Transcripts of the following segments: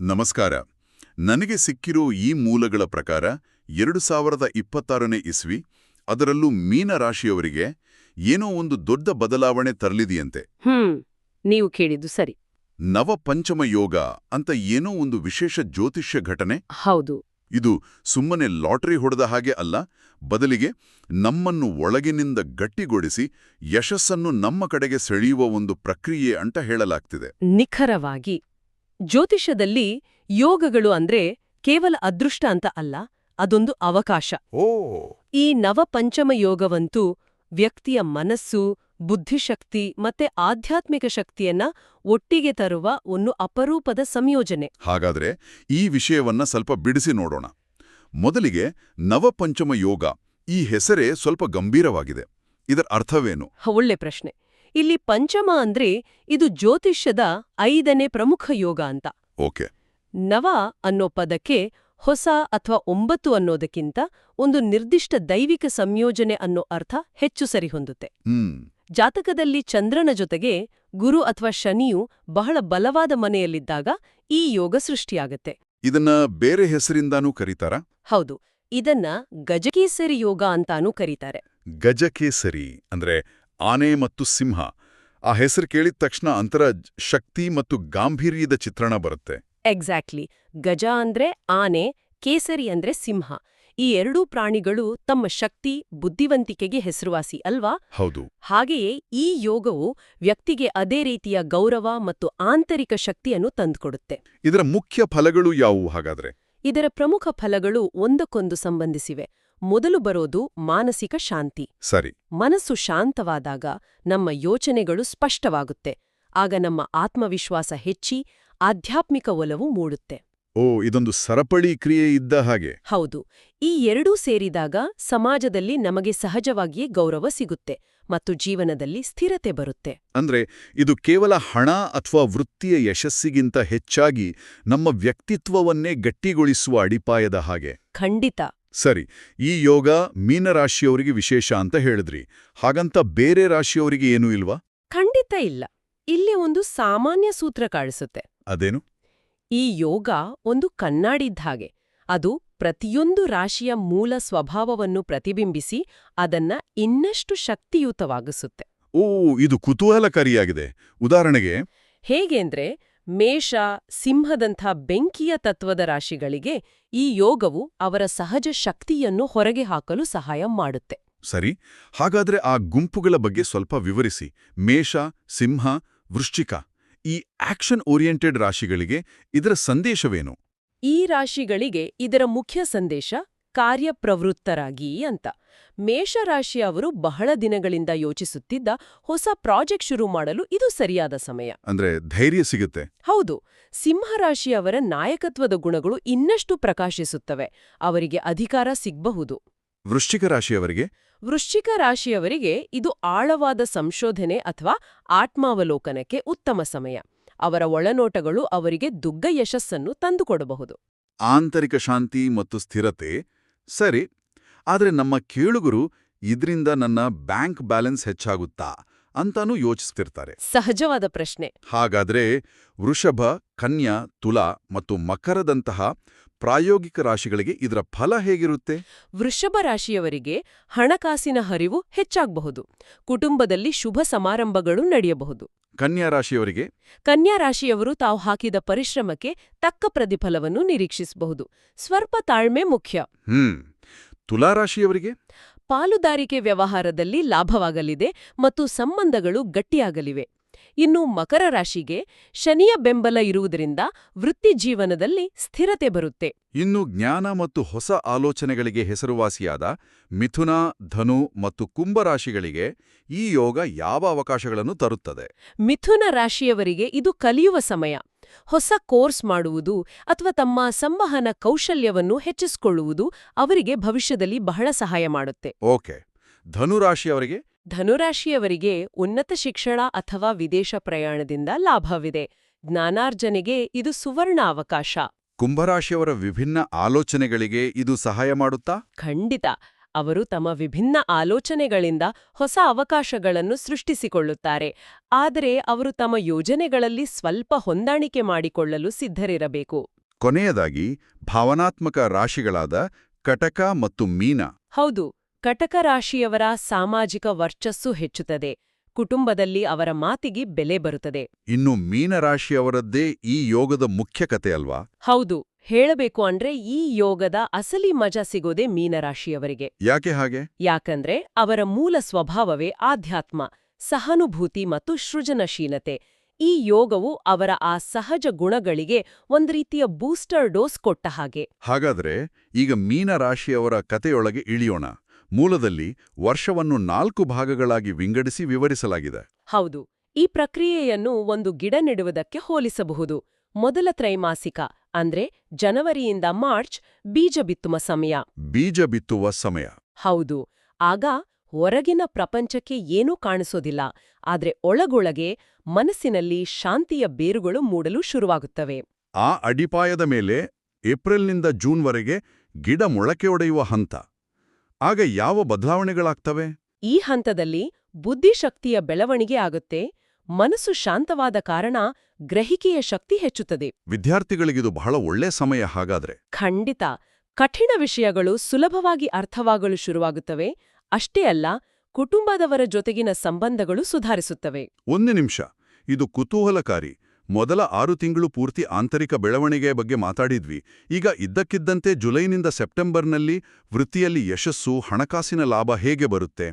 ನಮಸ್ಕಾರ. ನನಗೆ ಸಿಕ್ಕಿರೋ ಈ ಮೂಲಗಳ ಪ್ರಕಾರ ಎರಡು ಸಾವಿರದ ಇಪ್ಪತ್ತಾರನೇ ಇಸ್ವಿ ಅದರಲ್ಲೂ ಮೀನ ರಾಶಿಯವರಿಗೆ ಏನೋ ಒಂದು ದೊಡ್ಡ ಬದಲಾವಣೆ ತರಲಿದೆಯಂತೆ. ಹ್ಮ್ ನೀವು ಕೇಳಿದ್ದು ಸರಿ. ನವ ಪಂಚಮ ಯೋಗ ಅಂತ ಏನೋ ಒಂದು ವಿಶೇಷ ಜ್ಯೋತಿಷ್ಯ ಘಟನೆ? ಹೌದು. ಇದು ಸುಮ್ಮನೆ ಲಾಟರಿ ಹೊಡೆದ ಹಾಗೆ ಅಲ್ಲ ಬದಲಿಗೆ ನಮ್ಮನ್ನು ಒಳಗಿನಿಂದ ಗಟ್ಟಿಗೊಳಿಸಿ ಯಶಸ್ಸನ್ನು ನಮ್ಮ ಕಡೆಗೆ ಸೆಳೆಯುವ ಒಂದು ಪ್ರಕ್ರಿಯೆ ಅಂತ ಹೇಳಲಾಗ್ತಿದೆ. ನಿಖರವಾಗಿ ಜ್ಯೋತಿಷದಲ್ಲಿ ಯೋಗಗಳು ಅಂದ್ರೆ ಕೇವಲ ಅದೃಷ್ಟ ಅಂತ ಅಲ್ಲ ಅದೊಂದು ಅವಕಾಶ. ಓ! ಈ ನವಪಂಚಮ ಯೋಗವಂತೂ ವ್ಯಕ್ತಿಯ ಮನಸ್ಸು ಬುದ್ಧಿಶಕ್ತಿ ಮತ್ತೆ ಆಧ್ಯಾತ್ಮಿಕ ಶಕ್ತಿಯನ್ನ ಒಟ್ಟಿಗೆ ತರುವ ಒಂದು ಅಪರೂಪದ ಸಂಯೋಜನೆ. ಹಾಗಾದ್ರೆ ಈ ವಿಷಯವನ್ನ ಸ್ವಲ್ಪ ಬಿಡಿಸಿ ನೋಡೋಣ. ಮೊದಲಿಗೆ ನವಪಂಚಮ ಯೋಗ ಈ ಹೆಸರೇ ಸ್ವಲ್ಪ ಗಂಭೀರವಾಗಿದೆ. ಇದರ ಅರ್ಥವೇನು? ಒಳ್ಳೆ ಪ್ರಶ್ನೆ. ಇಲ್ಲಿ ಪಂಚಮ ಅಂದ್ರೆ ಇದು ಜ್ಯೋತಿಷ್ಯದ ಐದನೇ ಪ್ರಮುಖ ಯೋಗ ಅಂತ. ಓಕೆ. ನವ ಅನ್ನೋ ಪದಕ್ಕೆ ಹೊಸ ಅಥವಾ ಒಂಬತ್ತು ಅನ್ನೋದಕ್ಕಿಂತ ಒಂದು ನಿರ್ದಿಷ್ಟ ದೈವಿಕ ಸಂಯೋಜನೆ ಅನ್ನೋ ಅರ್ಥ ಹೆಚ್ಚು ಸರಿಹೊಂದುತ್ತೆ ಜಾತಕದಲ್ಲಿ ಚಂದ್ರನ ಜೊತೆಗೆ ಗುರು ಅಥವಾ ಶನಿಯು ಬಹಳ ಬಲವಾದ ಮನೆಯಲ್ಲಿದ್ದಾಗ ಈ ಯೋಗ ಸೃಷ್ಟಿಯಾಗತ್ತೆ. ಇದನ್ನ ಬೇರೆ ಹೆಸರಿಂದಾನೂ ಕರೀತಾರ? ಹೌದು. ಇದನ್ನ ಗಜಕೇಸರಿ ಯೋಗ ಅಂತಾನೂ ಕರೀತಾರೆ. ಗಜಕೇಸರಿ ಅಂದ್ರೆ ಆನೆ ಮತ್ತು ಸಿಂಹ. ಆ ಹೆಸರು ಕೇಳಿದ ತಕ್ಷಣ ಅಂತರ ಶಕ್ತಿ ಮತ್ತು ಗಾಂಭೀರ್ಯದ ಚಿತ್ರಣ ಬರುತ್ತೆ. ಎಕ್ಸಾಕ್ಟ್ಲಿ ಗಜ ಅಂದ್ರೆ ಆನೆ ಕೇಸರಿ ಅಂದ್ರೆ ಸಿಂಹ. ಈ ಎರಡೂ ಪ್ರಾಣಿಗಳು ತಮ್ಮ ಶಕ್ತಿ ಬುದ್ಧಿವಂತಿಕೆಗೆ ಹೆಸರುವಾಸಿ ಅಲ್ವಾ? ಹೌದು. ಹಾಗೆಯೇ ಈ ಯೋಗವು ವ್ಯಕ್ತಿಗೆ ಅದೇ ರೀತಿಯ ಗೌರವ ಮತ್ತು ಆಂತರಿಕ ಶಕ್ತಿಯನ್ನು ತಂದುಕೊಡುತ್ತೆ. ಇದರ ಮುಖ್ಯ ಫಲಗಳು ಯಾವುವು ಹಾಗಾದ್ರೆ? ಇದರ ಪ್ರಮುಖ ಫಲಗಳು ಒಂದಕ್ಕೊಂದು ಸಂಬಂಧಿಸಿವೆ. ಮೊದಲು ಬರೋದು ಮಾನಸಿಕ ಶಾಂತಿ. ಸರಿ. ಮನಸ್ಸು ಶಾಂತವಾದಾಗ ನಮ್ಮ ಯೋಚನೆಗಳು ಸ್ಪಷ್ಟವಾಗುತ್ತೆ. ಆಗ ನಮ್ಮ ಆತ್ಮವಿಶ್ವಾಸ ಹೆಚ್ಚಿ ಆಧ್ಯಾತ್ಮಿಕ ಒಲವು ಮೂಡುತ್ತೆ. ಓ ಇದೊಂದು ಸರಪಳಿ ಕ್ರಿಯೆ ಇದ್ದ ಹಾಗೆ. ಹೌದು. ಈ ಎರಡೂ ಸೇರಿದಾಗ ಸಮಾಜದಲ್ಲಿ ನಮಗೆ ಸಹಜವಾಗಿಯೇ ಗೌರವ ಸಿಗುತ್ತೆ ಮತ್ತು ಜೀವನದಲ್ಲಿ ಸ್ಥಿರತೆ ಬರುತ್ತೆ. ಅಂದ್ರೆ ಇದು ಕೇವಲ ಹಣ ಅಥವಾ ವೃತ್ತಿಯ ಯಶಸ್ಸಿಗಿಂತ ಹೆಚ್ಚಾಗಿ ನಮ್ಮ ವ್ಯಕ್ತಿತ್ವವನ್ನೇ ಗಟ್ಟಿಗೊಳಿಸುವ ಅಡಿಪಾಯದ ಹಾಗೆ. ಖಂಡಿತ. ಸರಿ ಈ ಯೋಗ ಮೀನರಾಶಿಯವರಿಗೆ ವಿಶೇಷ ಅಂತ ಹೇಳಿದ್ರಿ. ಹಾಗಂತ ಬೇರೆ ರಾಶಿಯವರಿಗೆ ಏನೂ ಇಲ್ವಾ? ಖಂಡಿತ ಇಲ್ಲ. ಇಲ್ಲಿ ಒಂದು ಸಾಮಾನ್ಯ ಸೂತ್ರ ಕಾಣಿಸುತ್ತೆ. ಅದೇನು? ಈ ಯೋಗ ಒಂದು ಕಣ್ಣಾಡಿದ್ದ ಹಾಗೆ. ಅದು ಪ್ರತಿಯೊಂದು ರಾಶಿಯ ಮೂಲ ಸ್ವಭಾವವನ್ನು ಪ್ರತಿಬಿಂಬಿಸಿ ಅದನ್ನ ಇನ್ನಷ್ಟು ಶಕ್ತಿಯುತವಾಗಿಸುತ್ತೆ. ಓ ಇದು ಕುತೂಹಲಕಾರಿಯಾಗಿದೆ. ಉದಾಹರಣೆಗೆ ಹೇಗೆಂದ್ರೆ ಮೇಷ ಸಿಂಹದಂಥ ಬೆಂಕಿಯ ತತ್ವದ ರಾಶಿಗಳಿಗೆ ಈ ಯೋಗವು ಅವರ ಸಹಜ ಶಕ್ತಿಯನ್ನು ಹೊರಗೆ ಹಾಕಲು ಸಹಾಯ ಮಾಡುತ್ತೆ. ಸರಿ ಹಾಗಾದ್ರೆ ಆ ಗುಂಪುಗಳ ಬಗ್ಗೆ ಸ್ವಲ್ಪ ವಿವರಿಸಿ. ಮೇಷ ಸಿಂಹ ವೃಶ್ಚಿಕ ಈ ಆಕ್ಷನ್ ಓರಿಯೆಂಟೆಡ್ ರಾಶಿಗಳಿಗೆ ಇದರ ಸಂದೇಶವೇನು? ಈ ರಾಶಿಗಳಿಗೆ ಇದರ ಮುಖ್ಯ ಸಂದೇಶ ಕಾರ್ಯಪ್ರವೃತ್ತರಾಗಿ ಅಂತ. ಮೇಷರಾಶಿಯವರು ಬಹಳ ದಿನಗಳಿಂದ ಯೋಚಿಸುತ್ತಿದ್ದ ಹೊಸ ಪ್ರಾಜೆಕ್ಟ್ ಶುರು ಮಾಡಲು ಇದು ಸರಿಯಾದ ಸಮಯ. ಅಂದ್ರೆ ಧೈರ್ಯ ಸಿಗುತ್ತೆ. ಹೌದು ಸಿಂಹರಾಶಿಯವರ ನಾಯಕತ್ವದ ಗುಣಗಳು ಇನ್ನಷ್ಟು ಪ್ರಕಾಶಿಸುತ್ತವೆ. ಅವರಿಗೆ ಅಧಿಕಾರ ಸಿಗಬಹುದು. ವೃಶ್ಚಿಕ ರಾಶಿಯವರಿಗೆ ವೃಶ್ಚಿಕ ರಾಶಿಯವರಿಗೆ ಇದು ಆಳವಾದ ಸಂಶೋಧನೆ ಅಥವಾ ಆತ್ಮಾವಲೋಕನಕ್ಕೆ ಉತ್ತಮ ಸಮಯ. ಅವರ ಒಳನೋಟಗಳು ಅವರಿಗೆ ದುಗ್ಗ ಯಶಸ್ಸನ್ನು ತಂದುಕೊಡಬಹುದು. ಆಂತರಿಕ ಶಾಂತಿ ಮತ್ತು ಸ್ಥಿರತೆ ಸರಿ ಆದರೆ ನಮ್ಮ ಕೇಳುಗರು ಇದರಿಂದ ನನ್ನ ಬ್ಯಾಂಕ್ ಬ್ಯಾಲೆನ್ಸ್ ಹೆಚ್ಚಾಗುತ್ತಾ ಅಂತಾನೂ ಯೋಚಿಸ್ತಿರ್ತಾರೆ. ಸಹಜವಾದ ಪ್ರಶ್ನೆ. ಹಾಗಾದ್ರೆ ವೃಷಭ ಕನ್ಯಾ ತುಲಾ ಮತ್ತು ಮಕರದಂತಹ ಪ್ರಾಯೋಗಿಕ ರಾಶಿಗಳಿಗೆ ಇದರ ಫಲ ಹೇಗಿರುತ್ತೆ? ವೃಷಭ ರಾಶಿಯವರಿಗೆ ಹಣಕಾಸಿನ ಹರಿವು ಹೆಚ್ಚಾಗಬಹುದು. ಕುಟುಂಬದಲ್ಲಿ ಶುಭ ಸಮಾರಂಭಗಳು ನಡೆಯಬಹುದು. ಕನ್ಯಾ ರಾಶಿಯವರಿಗೆ? ಕನ್ಯಾ ರಾಶಿಯವರು ತಾವು ಹಾಕಿದ ಪರಿಶ್ರಮಕ್ಕೆ ತಕ್ಕ ಪ್ರತಿಫಲವನ್ನು ನಿರೀಕ್ಷಿಸಬಹುದು. ಸ್ವಲ್ಪ ತಾಳ್ಮೆ ಮುಖ್ಯ. ಹ್ಮ್. ತುಲಾ ರಾಶಿಯವರಿಗೆ? ಪಾಲುದಾರಿಕೆ ವ್ಯವಹಾರದಲ್ಲಿ ಲಾಭವಾಗಲಿದೆ ಮತ್ತು ಸಂಬಂಧಗಳು ಗಟ್ಟಿಯಾಗಲಿವೆ. ಇನ್ನು ಮಕರ ರಾಶಿಗೆ ಶನಿಯ ಬೆಂಬಲ ಇರುವುದರಿಂದ ವೃತ್ತಿ ಜೀವನದಲ್ಲಿ ಸ್ಥಿರತೆ ಬರುತ್ತೆ. ಇನ್ನು ಜ್ಞಾನ ಮತ್ತು ಹೊಸ ಆಲೋಚನೆಗಳಿಗೆ ಹೆಸರುವಾಸಿಯಾದ ಮಿಥುನ ಧನು ಮತ್ತು ಕುಂಭ ರಾಶಿಗಳಿಗೆ ಈ ಯೋಗ ಯಾವ ಅವಕಾಶಗಳನ್ನು ತರುತ್ತದೆ? ಮಿಥುನ ರಾಶಿಯವರಿಗೆ ಇದು ಕಲಿಯುವ ಸಮಯ. ಹೊಸ ಕೋರ್ಸ್ ಮಾಡುವುದು ಅಥವಾ ತಮ್ಮ ಸಂವಹನ ಕೌಶಲ್ಯವನ್ನು ಹೆಚ್ಚಿಸಿಕೊಳ್ಳುವುದು ಅವರಿಗೆ ಭವಿಷ್ಯದಲ್ಲಿ ಬಹಳ ಸಹಾಯ ಮಾಡುತ್ತೆ. ಓಕೆ. ಧನು ರಾಶಿಯವರಿಗೆ ಧನುರಾಶಿಯವರಿಗೆ ಉನ್ನತ ಶಿಕ್ಷಣ ಅಥವಾ ವಿದೇಶ ಪ್ರಯಾಣದಿಂದ ಲಾಭವಿದೆ. ಜ್ಞಾನಾರ್ಜನೆಗೆ ಇದು ಸುವರ್ಣ ಅವಕಾಶ. ಕುಂಭರಾಶಿಯವರ ವಿಭಿನ್ನ ಆಲೋಚನೆಗಳಿಗೆ ಇದು ಸಹಾಯ ಮಾಡುತ್ತಾ? ಖಂಡಿತ. ಅವರು ತಮ್ಮ ವಿಭಿನ್ನ ಆಲೋಚನೆಗಳಿಂದ ಹೊಸ ಅವಕಾಶಗಳನ್ನು ಸೃಷ್ಟಿಸಿಕೊಳ್ಳುತ್ತಾರೆ. ಆದರೆ ಅವರು ತಮ್ಮ ಯೋಜನೆಗಳಲ್ಲಿ ಸ್ವಲ್ಪ ಹೊಂದಾಣಿಕೆ ಮಾಡಿಕೊಳ್ಳಲು ಸಿದ್ಧರಿರಬೇಕು. ಕೊನೆಯದಾಗಿ ಭಾವನಾತ್ಮಕ ರಾಶಿಗಳಾದ ಕಟಕ ಮತ್ತು ಮೀನ. ಹೌದು. ಕಟಕ ರಾಶಿಯವರ ಸಾಮಾಜಿಕ ವರ್ಚಸ್ಸು ಹೆಚ್ಚುತ್ತದೆ. ಕುಟುಂಬದಲ್ಲಿ ಅವರ ಮಾತಿಗೆ ಬೆಲೆ ಬರುತ್ತದೆ. ಇನ್ನು ಮೀನರಾಶಿಯವರದ್ದೇ ಈ ಯೋಗದ ಮುಖ್ಯ ಕತೆ ಅಲ್ವಾ? ಹೌದು. ಹೇಳಬೇಕು ಅಂದ್ರೆ ಈ ಯೋಗದ ಅಸಲಿ ಮಜಾ ಸಿಗೋದೇ ಮೀನರಾಶಿಯವರಿಗೆ ಯಾಕೆ ಹಾಗೆ? ಯಾಕಂದ್ರೆ ಅವರ ಮೂಲ ಸ್ವಭಾವವೇ ಆಧ್ಯಾತ್ಮ ಸಹಾನುಭೂತಿ ಮತ್ತು ಸೃಜನಶೀಲತೆ. ಈ ಯೋಗವು ಅವರ ಆ ಸಹಜ ಗುಣಗಳಿಗೆ ಒಂದ್ರೀತಿಯ ಬೂಸ್ಟರ್ ಡೋಸ್ ಕೊಟ್ಟ ಹಾಗೆ. ಹಾಗಾದ್ರೆ ಈಗ ಮೀನರಾಶಿಯವರ ಕತೆಯೊಳಗೆ ಇಳಿಯೋಣ. ಮೂಲದಲ್ಲಿ ವರ್ಷವನ್ನು ನಾಲ್ಕು ಭಾಗಗಳಾಗಿ ವಿಂಗಡಿಸಿ ವಿವರಿಸಲಾಗಿದೆ. ಹೌದು ಈ ಪ್ರಕ್ರಿಯೆಯನ್ನು ಒಂದು ಗಿಡ ನೆಡುವುದಕ್ಕೆ ಹೋಲಿಸಬಹುದು. ಮೊದಲ ತ್ರೈಮಾಸಿಕ ಅಂದ್ರೆ ಜನವರಿಯಿಂದ ಮಾರ್ಚ್ ಬೀಜ ಬಿತ್ತುವ ಸಮಯ. ಬೀಜ ಬಿತ್ತುವ ಸಮಯ. ಹೌದು ಆಗ ಹೊರಗಿನ ಪ್ರಪಂಚಕ್ಕೆ ಏನೂ ಕಾಣಿಸೋದಿಲ್ಲ ಆದ್ರೆ ಒಳಗೊಳಗೆ ಮನಸ್ಸಿನಲ್ಲಿ ಶಾಂತಿಯ ಬೇರುಗಳು ಮೂಡಲು ಶುರುವಾಗುತ್ತವೆ. ಆ ಅಡಿಪಾಯದ ಮೇಲೆ ಏಪ್ರಿಲ್ನಿಂದ ಜೂನ್ವರೆಗೆ ಗಿಡ ಮೊಳಕೆಯೊಡೆಯುವ ಹಂತ. ಆಗ ಯಾವ ಬದಲಾವಣೆಗಳಾಗ್ತವೆ? ಈ ಹಂತದಲ್ಲಿ ಬುದ್ಧಿಶಕ್ತಿಯ ಬೆಳವಣಿಗೆ ಆಗುತ್ತೆ ಮನಸ್ಸು ಶಾಂತವಾದ ಕಾರಣ ಗ್ರಹಿಕೆಯ ಶಕ್ತಿ ಹೆಚ್ಚುತ್ತದೆ. ವಿದ್ಯಾರ್ಥಿಗಳಿಗಿದು ಬಹಳ ಒಳ್ಳೆ ಸಮಯ ಹಾಗಾದ್ರೆ. ಖಂಡಿತ ಕಠಿಣ ವಿಷಯಗಳು ಸುಲಭವಾಗಿ ಅರ್ಥವಾಗಲು ಶುರುವಾಗುತ್ತವೆ ಅಷ್ಟೇ ಅಲ್ಲ ಕುಟುಂಬದವರ ಜೊತೆಗಿನ ಸಂಬಂಧಗಳು ಸುಧಾರಿಸುತ್ತವೆ. ಒಂದು ನಿಮಿಷ ಇದು ಕುತೂಹಲಕಾರಿ ಮೊದಲ ಆರು ತಿಂಗಳು ಪೂರ್ತಿ ಆಂತರಿಕ ಬೆಳವಣಿಗೆಯ ಬಗ್ಗೆ ಮಾತಾಡಿದ್ವಿ. ಈಗ ಇದ್ದಕ್ಕಿದ್ದಂತೆ ಜುಲೈನಿಂದ ಸೆಪ್ಟೆಂಬರ್ನಲ್ಲಿ ವೃತ್ತಿಯಲ್ಲಿ ಯಶಸ್ಸು ಹಣಕಾಸಿನ ಲಾಭ ಹೇಗೆ ಬರುತ್ತೆ?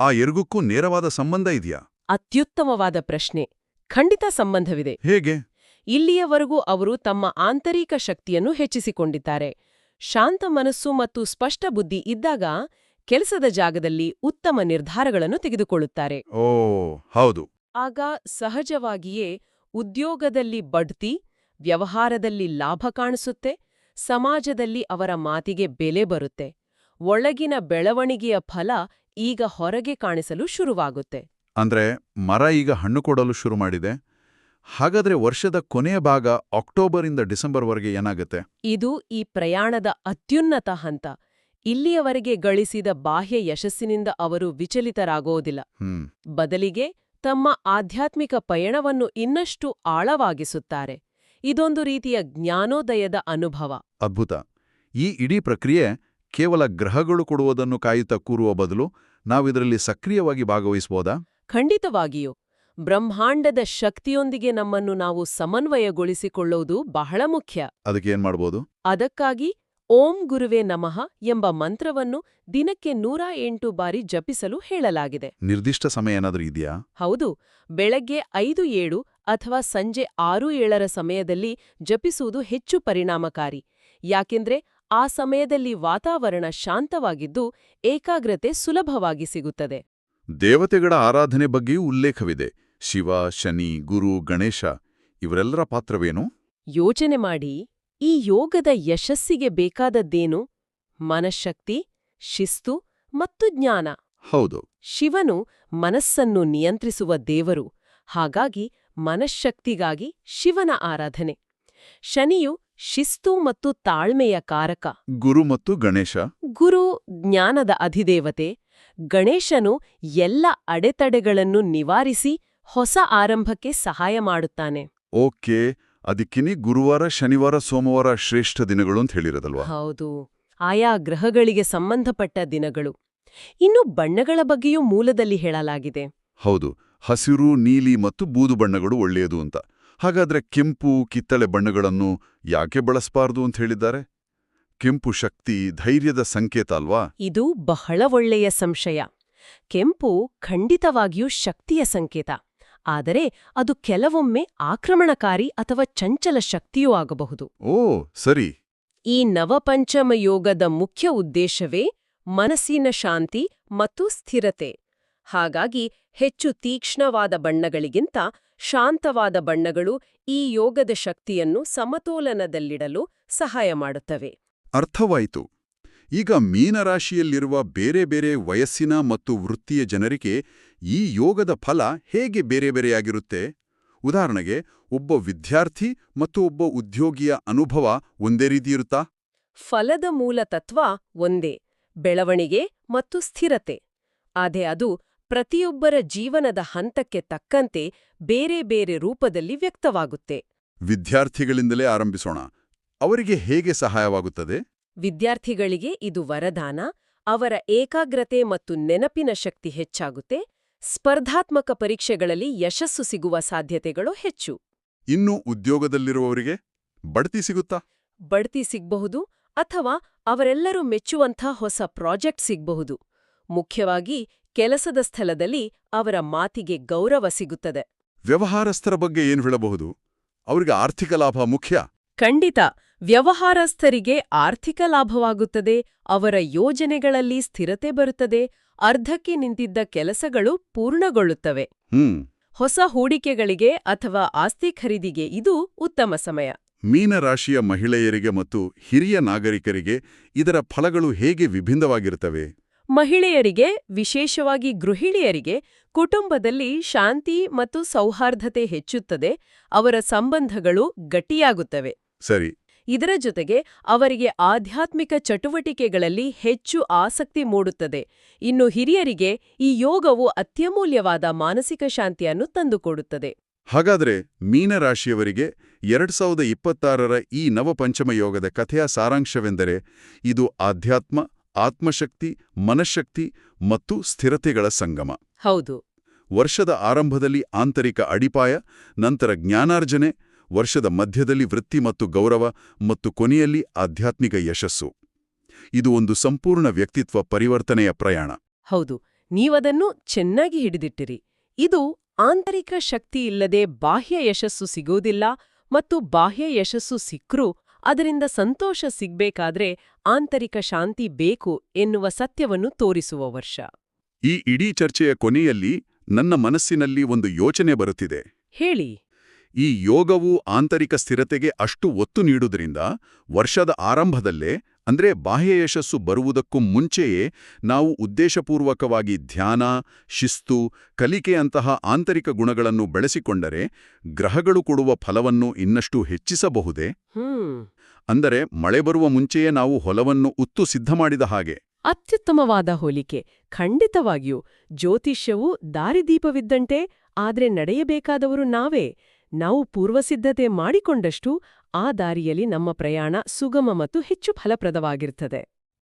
ಆ ಎರಗಕ್ಕೂ ನೇರವಾದ ಸಂಬಂಧ ಇದೆಯಾ? ಅತ್ಯುತ್ತಮವಾದ ಪ್ರಶ್ನೆ. ಖಂಡಿತ ಸಂಬಂಧವಿದೆ. ಹೇಗೆ? ಇಲ್ಲಿಯವರೆಗೂ ಅವರು ತಮ್ಮ ಆಂತರಿಕ ಶಕ್ತಿಯನ್ನು ಹೆಚ್ಚಿಸಿಕೊಂಡಿದ್ದಾರೆ. ಶಾಂತ ಮನಸ್ಸು ಮತ್ತು ಸ್ಪಷ್ಟ ಬುದ್ಧಿ ಇದ್ದಾಗ ಕೆಲಸದ ಜಾಗದಲ್ಲಿ ಉತ್ತಮ ನಿರ್ಧಾರಗಳನ್ನು ತೆಗೆದುಕೊಳ್ಳುತ್ತಾರೆ. ಓ ಹೌದು. ಆಗ ಸಹಜವಾಗಿಯೇ ಉದ್ಯೋಗದಲ್ಲಿ ಬಡ್ತಿ ವ್ಯವಹಾರದಲ್ಲಿ ಲಾಭ ಕಾಣಿಸುತ್ತೆ ಸಮಾಜದಲ್ಲಿ ಅವರ ಮಾತಿಗೆ ಬೆಲೆ ಬರುತ್ತೆ ಒಳಗಿನ ಬೆಳವಣಿಗೆಯ ಫಲ ಈಗ ಹೊರಗೆ ಕಾಣಿಸಲು ಶುರುವಾಗುತ್ತೆ. ಅಂದ್ರೆ ಮರ ಈಗ ಹಣ್ಣು ಕೊಡಲು ಶುರು ಮಾಡಿದೆ ಹಾಗಾದ್ರೆ ವರ್ಷದ ಕೊನೆಯ ಭಾಗ ಅಕ್ಟೋಬರಿಂದ ಡಿಸೆಂಬರ್ವರೆಗೆ ಏನಾಗುತ್ತೆ? ಇದು ಈ ಪ್ರಯಾಣದ ಅತ್ಯುನ್ನತ ಹಂತ ಇಲ್ಲಿಯವರೆಗೆ ಗಳಿಸಿದ ಬಾಹ್ಯ ಯಶಸ್ಸಿನಿಂದ ಅವರು ವಿಚಲಿತರಾಗೋದಿಲ್ಲ. ಬದಲಿಗೆ ತಮ್ಮ ಆಧ್ಯಾತ್ಮಿಕ ಪಯಣವನ್ನು ಇನ್ನಷ್ಟು ಆಳವಾಗಿಸುತ್ತಾರೆ. ಇದೊಂದು ರೀತಿಯ ಜ್ಞಾನೋದಯದ ಅನುಭವ. ಅದ್ಭುತ. ಈ ಇಡೀ ಪ್ರಕ್ರಿಯೆ ಕೇವಲ ಗ್ರಹಗಳು ಕೊಡುವುದನ್ನು ಕಾಯುತ್ತಾ ಕೂರುವ ಬದಲು ನಾವಿದರಲ್ಲಿ ಸಕ್ರಿಯವಾಗಿ ಭಾಗವಹಿಸಬಹುದಾ? ಖಂಡಿತವಾಗಿಯೂ. ಬ್ರಹ್ಮಾಂಡದ ಶಕ್ತಿಯೊಂದಿಗೆ ನಮ್ಮನ್ನು ನಾವು ಸಮನ್ವಯಗೊಳಿಸಿಕೊಳ್ಳುವುದು ಬಹಳ ಮುಖ್ಯ. ಅದಕ್ಕೆ ಏನ್ ಮಾಡಬಹುದು ಅದಕ್ಕಾಗಿ ಓಂ ಗುರುವೇ ನಮಃ ಎಂಬ ಮಂತ್ರವನ್ನು ದಿನಕ್ಕೆ ನೂರ ಎಂಟು ಬಾರಿ ಜಪಿಸಲು ಹೇಳಲಾಗಿದೆ. ನಿರ್ದಿಷ್ಟ ಸಮಯ ಏನಾದರೂ ಇದೆಯಾ? ಹೌದು ಬೆಳಗ್ಗೆ ಐದು ಏಳು ಅಥವಾ ಸಂಜೆ ಆರು ಏಳರ ಸಮಯದಲ್ಲಿ ಜಪಿಸುವುದು ಹೆಚ್ಚು ಪರಿಣಾಮಕಾರಿ. ಯಾಕೆಂದ್ರೆ ಆ ಸಮಯದಲ್ಲಿ ವಾತಾವರಣ ಶಾಂತವಾಗಿದ್ದು ಏಕಾಗ್ರತೆ ಸುಲಭವಾಗಿ ಸಿಗುತ್ತದೆ. ದೇವತೆಗಳ ಆರಾಧನೆ ಬಗ್ಗೆಯೂ ಉಲ್ಲೇಖವಿದೆ. ಶಿವ ಶನಿ ಗುರು ಗಣೇಶ ಇವರೆಲ್ಲರ ಪಾತ್ರವೇನು? ಯೋಚನೆ ಮಾಡಿ. ಈ ಯೋಗದ ಯಶಸ್ಸಿಗೆ ಬೇಕಾದದ್ದೇನು? ಮನಃಶಕ್ತಿ ಶಿಸ್ತು ಮತ್ತು ಜ್ಞಾನ. ಹೌದು. ಶಿವನು ಮನಸ್ಸನ್ನು ನಿಯಂತ್ರಿಸುವ ದೇವರು. ಹಾಗಾಗಿ ಮನಃಶಕ್ತಿಗಾಗಿ ಶಿವನ ಆರಾಧನೆ. ಶನಿಯು ಶಿಸ್ತು ಮತ್ತು ತಾಳ್ಮೆಯ ಕಾರಕ. ಗುರು ಮತ್ತು ಗಣೇಶ. ಗುರು ಜ್ಞಾನದ ಅಧಿದೇವತೆ. ಗಣೇಶನು ಎಲ್ಲ ಅಡೆತಡೆಗಳನ್ನು ನಿವಾರಿಸಿ ಹೊಸ ಆರಂಭಕ್ಕೆ ಸಹಾಯ ಮಾಡುತ್ತಾನೆ. ಓಕೆ. ಅದಕ್ಕಿನಿ ಗುರುವಾರ ಶನಿವಾರ ಸೋಮವಾರ ಶ್ರೇಷ್ಠ ದಿನಗಳು ಅಂತ ಹೇಳಿರೋದಲ್ವಾ? ಹೌದು. ಆಯಾ ಗ್ರಹಗಳಿಗೆ ಸಂಬಂಧಪಟ್ಟ ದಿನಗಳು. ಇನ್ನು ಬಣ್ಣಗಳ ಬಗ್ಗೆಯೂ ಮೂಲದಲ್ಲಿ ಹೇಳಲಾಗಿದೆ. ಹೌದು. ಹಸಿರು ನೀಲಿ ಮತ್ತು ಬೂದು ಬಣ್ಣಗಳು ಒಳ್ಳೆಯದು ಅಂತ. ಹಾಗಾದ್ರೆ ಕೆಂಪು ಕಿತ್ತಳೆ ಬಣ್ಣಗಳನ್ನು ಯಾಕೆ ಬಳಸಬಾರದು ಅಂತ ಹೇಳಿದ್ದಾರೆ? ಕೆಂಪು ಶಕ್ತಿ ಧೈರ್ಯದ ಸಂಕೇತ ಅಲ್ವಾ? ಇದು ಬಹಳ ಒಳ್ಳೆಯ ಸಂಶಯ. ಕೆಂಪು ಖಂಡಿತವಾಗಿಯೂ ಶಕ್ತಿಯ ಸಂಕೇತ. ಆದರೆ ಅದು ಕೆಲವೊಮ್ಮೆ ಆಕ್ರಮಣಕಾರಿ ಅಥವಾ ಚಂಚಲ ಶಕ್ತಿಯೂ ಆಗಬಹುದು. ಓ ಸರಿ. ಈ ನವಪಂಚಮ ಯೋಗದ ಮುಖ್ಯ ಉದ್ದೇಶವೇ ಮನಸ್ಸಿನ ಶಾಂತಿ ಮತ್ತು ಸ್ಥಿರತೆ. ಹಾಗಾಗಿ ಹೆಚ್ಚು ತೀಕ್ಷ್ಣವಾದ ಬಣ್ಣಗಳಿಗಿಂತ ಶಾಂತವಾದ ಬಣ್ಣಗಳು ಈ ಯೋಗದ ಶಕ್ತಿಯನ್ನು ಸಮತೋಲನದಲ್ಲಿಡಲು ಸಹಾಯ ಮಾಡುತ್ತವೆ. ಅರ್ಥವಾಯಿತು. ಈಗ ಮೀನರಾಶಿಯಲ್ಲಿರುವ ಬೇರೆ ಬೇರೆ ವಯಸ್ಸಿನ ಮತ್ತು ವೃತ್ತಿಯ ಜನರಿಗೆ ಈ ಯೋಗದ ಫಲ ಹೇಗೆ ಬೇರೆ ಬೇರೆಯಾಗಿರುತ್ತೆ? ಉದಾಹರಣೆಗೆ ಒಬ್ಬ ವಿದ್ಯಾರ್ಥಿ ಮತ್ತು ಒಬ್ಬ ಉದ್ಯೋಗಿಯ ಅನುಭವ ಒಂದೇ ರೀತಿ ಇರುತ್ತಾ? ಫಲದ ಮೂಲ ತತ್ವ ಒಂದೇ ಬೆಳವಣಿಗೆ ಮತ್ತು ಸ್ಥಿರತೆ. ಆದರೆ ಅದು ಪ್ರತಿಯೊಬ್ಬರ ಜೀವನದ ಹಂತಕ್ಕೆ ತಕ್ಕಂತೆ ಬೇರೆ ಬೇರೆ ರೂಪದಲ್ಲಿ ವ್ಯಕ್ತವಾಗುತ್ತೆ. ವಿದ್ಯಾರ್ಥಿಗಳಿಂದಲೇ ಆರಂಭಿಸೋಣ. ಅವರಿಗೆ ಹೇಗೆ ಸಹಾಯವಾಗುತ್ತದೆ? ವಿದ್ಯಾರ್ಥಿಗಳಿಗೆ ಇದು ವರದಾನ ಅವರ ಏಕಾಗ್ರತೆ ಮತ್ತು ನೆನಪಿನ ಶಕ್ತಿ ಹೆಚ್ಚಾಗುತ್ತೆ ಸ್ಪರ್ಧಾತ್ಮಕ ಪರೀಕ್ಷೆಗಳಲ್ಲಿ ಯಶಸ್ಸು ಸಿಗುವ ಸಾಧ್ಯತೆಗಳು ಹೆಚ್ಚು. ಇನ್ನು ಉದ್ಯೋಗದಲ್ಲಿರುವವರಿಗೆ ಬಡ್ತಿ ಸಿಗುತ್ತಾ? ಬಡ್ತಿ ಸಿಗಬಹುದು ಅಥವಾ ಅವರೆಲ್ಲರೂ ಮೆಚ್ಚುವಂಥ ಹೊಸ ಪ್ರಾಜೆಕ್ಟ್ ಸಿಗಬಹುದು. ಮುಖ್ಯವಾಗಿ ಕೆಲಸದ ಸ್ಥಳದಲ್ಲಿ ಅವರ ಮಾತಿಗೆ ಗೌರವ ಸಿಗುತ್ತದೆ. ವ್ಯವಹಾರಸ್ಥರ ಬಗ್ಗೆ ಏನು ಹೇಳಬಹುದು? ಅವರಿಗೆ ಆರ್ಥಿಕ ಲಾಭ ಮುಖ್ಯ. ಖಂಡಿತ ವ್ಯವಹಾರಸ್ಥರಿಗೆ ಆರ್ಥಿಕ ಲಾಭವಾಗುತ್ತದೆ ಅವರ ಯೋಜನೆಗಳಲ್ಲಿ ಸ್ಥಿರತೆ ಬರುತ್ತದೆ ಅರ್ಧಕ್ಕೆ ನಿಂತಿದ್ದ ಕೆಲಸಗಳು ಪೂರ್ಣಗೊಳ್ಳುತ್ತವೆ. ಹ್ಮ್. ಹೊಸ ಹೂಡಿಕೆಗಳಿಗೆ ಅಥವಾ ಆಸ್ತಿ ಖರೀದಿಗೆ ಇದು ಉತ್ತಮ ಸಮಯ. ಮೀನರಾಶಿಯ ಮಹಿಳೆಯರಿಗೆ ಮತ್ತು ಹಿರಿಯ ನಾಗರಿಕರಿಗೆ ಇದರ ಫಲಗಳು ಹೇಗೆ ವಿಭಿನ್ನವಾಗಿರುತ್ತವೆ? ಮಹಿಳೆಯರಿಗೆ ವಿಶೇಷವಾಗಿ ಗೃಹಿಣಿಯರಿಗೆ ಕುಟುಂಬದಲ್ಲಿ ಶಾಂತಿ ಮತ್ತು ಸೌಹಾರ್ದತೆ ಹೆಚ್ಚುತ್ತದೆ ಅವರ ಸಂಬಂಧಗಳು ಗಟ್ಟಿಯಾಗುತ್ತವೆ. ಸರಿ. ಇದರ ಜೊತೆಗೆ ಅವರಿಗೆ ಆಧ್ಯಾತ್ಮಿಕ ಚಟುವಟಿಕೆಗಳಲ್ಲಿ ಹೆಚ್ಚು ಆಸಕ್ತಿ ಮೂಡುತ್ತದೆ. ಇನ್ನು ಹಿರಿಯರಿಗೆ ಈ ಯೋಗವು ಅತ್ಯಮೂಲ್ಯವಾದ ಮಾನಸಿಕ ಶಾಂತಿಯನ್ನು ತಂದುಕೊಡುತ್ತದೆ. ಹಾಗಾದ್ರೆ ಮೀನರಾಶಿಯವರಿಗೆ ಎರಡ್ ಸಾವಿರದ ಇಪ್ಪತ್ತಾರರ ಈ ನವಪಂಚಮ ಯೋಗದ ಕಥೆಯ ಸಾರಾಂಶವೆಂದರೆ ಇದು ಆಧ್ಯಾತ್ಮ ಆತ್ಮಶಕ್ತಿ ಮನಃಶಕ್ತಿ ಮತ್ತು ಸ್ಥಿರತೆಗಳ ಸಂಗಮ. ಹೌದು. ವರ್ಷದ ಆರಂಭದಲ್ಲಿ ಆಂತರಿಕ ಅಡಿಪಾಯ ನಂತರ ಜ್ಞಾನಾರ್ಜನೆ ವರ್ಷದ ಮಧ್ಯದಲ್ಲಿ ವೃತ್ತಿ ಮತ್ತು ಗೌರವ ಮತ್ತು ಕೊನೆಯಲ್ಲಿ ಆಧ್ಯಾತ್ಮಿಕ ಯಶಸ್ಸು. ಇದು ಒಂದು ಸಂಪೂರ್ಣ ವ್ಯಕ್ತಿತ್ವ ಪರಿವರ್ತನೆಯ ಪ್ರಯಾಣ. ಹೌದು ನೀವದನ್ನು ಚೆನ್ನಾಗಿ ಹಿಡಿದಿಟ್ಟಿರಿ. ಇದು ಆಂತರಿಕ ಶಕ್ತಿ ಇಲ್ಲದೆ ಬಾಹ್ಯ ಯಶಸ್ಸು ಸಿಗೋದಿಲ್ಲ ಮತ್ತು ಬಾಹ್ಯ ಯಶಸ್ಸು ಸಿಕ್ಕರೂ ಅದರಿಂದ ಸಂತೋಷ ಸಿಗ್ಬೇಕಾದ್ರೆ ಆಂತರಿಕ ಶಾಂತಿ ಬೇಕು ಎನ್ನುವ ಸತ್ಯವನ್ನು ತೋರಿಸುವ ವರ್ಷ. ಈ ಇಡೀ ಚರ್ಚೆಯ ಕೊನೆಯಲ್ಲಿ ನನ್ನ ಮನಸ್ಸಿನಲ್ಲಿ ಒಂದು ಯೋಚನೆ ಬರುತ್ತಿದೆ. ಹೇಳಿ. ಈ ಯೋಗವು ಆಂತರಿಕ ಸ್ಥಿರತೆಗೆ ಅಷ್ಟು ಒತ್ತು ನೀಡುವುದರಿಂದ ವರ್ಷದ ಆರಂಭದಲ್ಲೇ ಅಂದ್ರೆ ಬಾಹ್ಯ ಯಶಸ್ಸು ಬರುವುದಕ್ಕೂ ಮುಂಚೆಯೇ ನಾವು ಉದ್ದೇಶಪೂರ್ವಕವಾಗಿ ಧ್ಯಾನ ಶಿಸ್ತು ಕಲಿಕೆಯಂತಹ ಆಂತರಿಕ ಗುಣಗಳನ್ನು ಬೆಳೆಸಿಕೊಂಡರೆ ಗ್ರಹಗಳು ಕೊಡುವ ಫಲವನ್ನು ಇನ್ನಷ್ಟು ಹೆಚ್ಚಿಸಬಹುದೇ? ಅಂದರೆ ಮಳೆ ಬರುವ ಮುಂಚೆಯೇ ನಾವು ಹೊಲವನ್ನು ಉತ್ತು ಸಿದ್ಧ ಮಾಡಿದ ಹಾಗೆ. ಅತ್ಯುತ್ತಮವಾದ ಹೋಲಿಕೆ. ಖಂಡಿತವಾಗಿಯೂ ಜ್ಯೋತಿಷ್ಯವು ದಾರಿದೀಪವಿದ್ದಂತೆ ಆದ್ರೆ ನಡೆಯಬೇಕಾದವರು ನಾವೇ. ನಾವು ಪೂರ್ವಸಿದ್ಧತೆ ಮಾಡಿಕೊಂಡಷ್ಟು ಆ ದಾರಿಯಲ್ಲಿ ನಮ್ಮ ಪ್ರಯಾಣ ಸುಗಮ ಮತ್ತು ಹೆಚ್ಚು ಫಲಪ್ರದವಾಗಿರ್ತದೆ